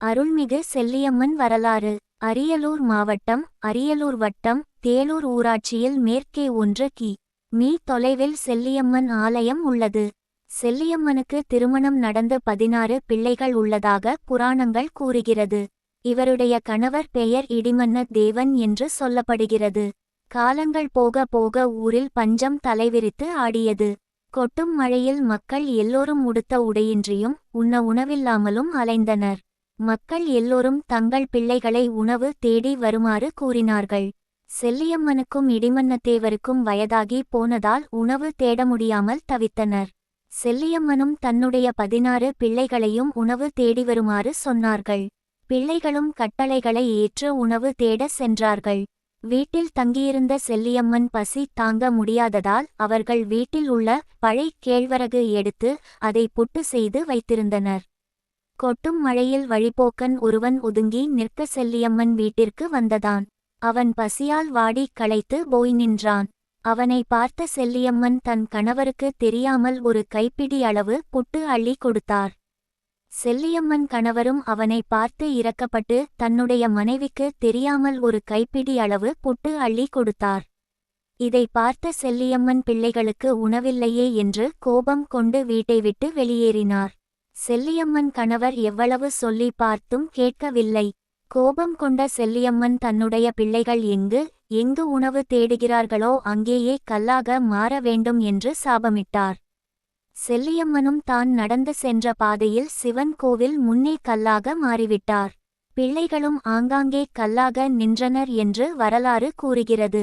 அருள்மிகு செல்லியம்மன் வரலாறு அரியலூர் மாவட்டம் அரியலூர் வட்டம் தேலூர் ஊராட்சியில் மேற்கே ஒன்று கி. மீ. தொலைவில் செல்லியம்மன் ஆலயம் உள்ளது. செல்லியம்மனுக்கு திருமணம் நடந்த பதினாறு பிள்ளைகள் உள்ளதாக புராணங்கள் கூறுகிறது. இவருடைய கணவர் பெயர் இடிமன்ன தேவன் என்று சொல்லப்படுகிறது. காலங்கள் போக போக ஊரில் பஞ்சம் தலைவிரித்து ஆடியது. கொட்டும் மழையில் மக்கள் எல்லோரும் உடுத்த உடையின்றியும் உண்ண உணவில்லாமலும் அலைந்தனர். மக்கள் எல்லோரும் தங்கள் பிள்ளைகளை உணவு தேடி வருமாறு கூறினார்கள். செல்லியம்மனுக்கும் இடிமன்னத்தேவருக்கும் வயதாகி போனதால் உணவு தேட முடியாமல் தவித்தனர். செல்லியம்மனும் தன்னுடைய பதினாறு பிள்ளைகளையும் உணவு தேடி வருமாறு சொன்னார்கள். பிள்ளைகளும் கட்டளைகளை ஏற்று உணவு தேட சென்றார்கள். வீட்டில் தங்கியிருந்த செல்லியம்மன் பசி தாங்க முடியாததால் அவர்கள் வீட்டில் உள்ள பழை கேழ்வரகு எடுத்து அதை புட்டு செய்து வைத்திருந்தனர். கொட்டும் மழையில் வழிபோக்கன் ஒருவன் ஒதுங்கி நிற்க செல்லியம்மன் வீட்டிற்கு வந்ததான். அவன் பசியால் வாடி களைத்து போய் நின்றான். அவனை பார்த்த செல்லியம்மன் தன் கணவருக்கு தெரியாமல் ஒரு கைப்பிடி அளவு புட்டு அள்ளி கொடுத்தார். செல்லியம்மன் கணவரும் அவனை பார்த்து இறக்கப்பட்டு தன்னுடைய மனைவிக்கு தெரியாமல் ஒரு கைப்பிடி அளவு புட்டு அள்ளி கொடுத்தார். இதை பார்த்த செல்லியம்மன் பிள்ளைகளுக்கு உணவில்லையே என்று கோபம் கொண்டு வீட்டை விட்டு வெளியேறினார். செல்லியம்மன் கணவர் எவ்வளவு சொல்லி பார்த்தும் கேட்கவில்லை. கோபம் கொண்ட செல்லியம்மன் தன்னுடைய பிள்ளைகள் எங்கு எங்கு உணவு தேடுகிறார்களோ அங்கேயே கல்லாக மாற வேண்டும் என்று சாபமிட்டார். செல்லியம்மனும் தான் நடந்து சென்ற பாதையில் சிவன் கோவில் முன்னே கல்லாக மாறிவிட்டார். பிள்ளைகளும் ஆங்காங்கே கல்லாக நின்றனர் என்று வரலாறு கூறுகிறது.